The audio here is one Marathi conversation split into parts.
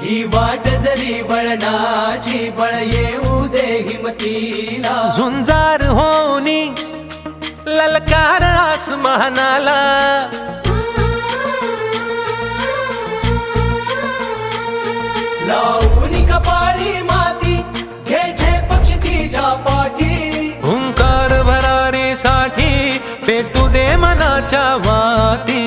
ही वाट जरी बळणाची बळ येऊ दे हिमतीला. झुंजार होनी ललकार आसमानाला. लावून कपाली माती घे झे पक्ष तिच्या पाठी. हुंकार भरारी साठी पेटू दे मनाच्या वाती.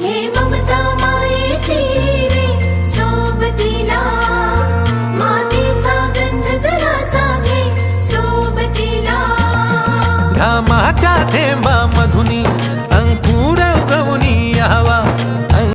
came up with